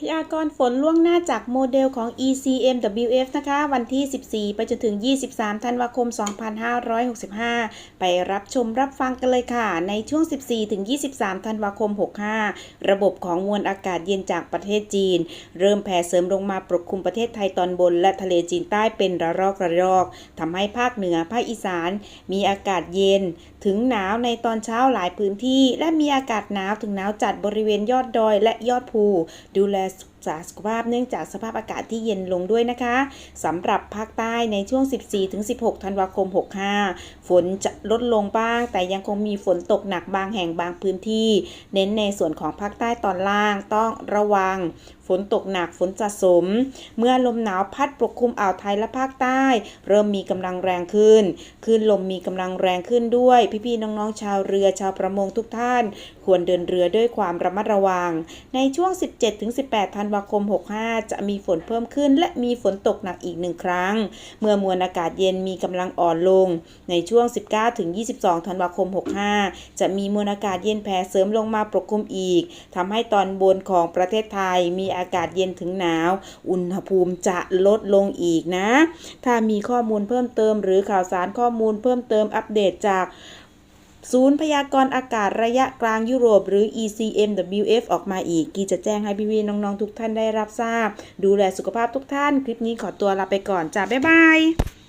พยากรณ์ฝนล่วงหน้าจากโมเดลของ ECMWF นะคะ วันที่ 14 ไปจนถึง 23 ธันวาคม 2565 ไปรับชมรับฟังกันเลยค่ะ ในช่วง 14 ถึง 23 ธันวาคม 65 ระบบของมวลอากาศเย็นจากประเทศจีน เริ่มแผ่เสริมลงมาปกคลุมประเทศไทยตอนบน และทะเลจีนใต้เป็นระลอกระลอกทำให้ภาคเหนือภาคอีสาน มีอากาศเย็น ถึงหนาวในตอนเช้าหลายพื้นที่ และมีอากาศหนาวถึงหนาวจัดบริเวณยอดดอยและยอดภูดูแล podcast. สุขสุขภาพเนื่องจากสภาพอากาศที่เย็นลงด้วยนะคะสำหรับภาคใต้ในช่วง 14-16 ธันวาคม 65 ฝนจะลดลงบ้าง แต่ยังคงมีฝนตกหนักบางแห่งบางพื้นที่ เน้นในส่วนของภาคใต้ตอนล่างต้องระวัง ฝนตกหนักฝนสะสม เมื่อลมหนาวพัดปกคลุมอ่าวไทยและภาคใต้ เริ่มมีกำลังแรงขึ้นคลื่นลมมีกำลังแรงขึ้นด้วย พี่ๆน้องๆ ชาวเรือชาวประมงทุกท่าน ควรเดินเรือด้วยความระมัดระวัง ในช่วง 17-18 ธันวาวาคม 65 จะมีฝนเพิ่มขึ้น และมีฝนตกหนักอีกหนึ่งครั้ง เมื่อมวลอากาศเย็นมีกำลังอ่อนลง ในช่วง 19-22 ธันวาคม 65 จะมีมวลอากาศเย็นแผ่เสริมลงมาปกคลุมอีก ทำให้ตอนบนของประเทศไทยมีอากาศเย็นถึงหนาว อุณหภูมิจะลดลงอีกนะ ถ้ามีข้อมูลเพิ่มเติม หรือข่าวสารข้อมูลเพิ่มเติมอัปเดตจาก ศูนย์พยากรณ์อากาศระยะกลางยุโรป หรือ ECMWF ออกมาอีก กีจะแจ้งให้พี่วีน้องๆทุกท่านได้รับทราบ ดูแลสุขภาพทุกท่าน คลิปนี้ขอตัวลาไปก่อนจ้าบ๊ายบาย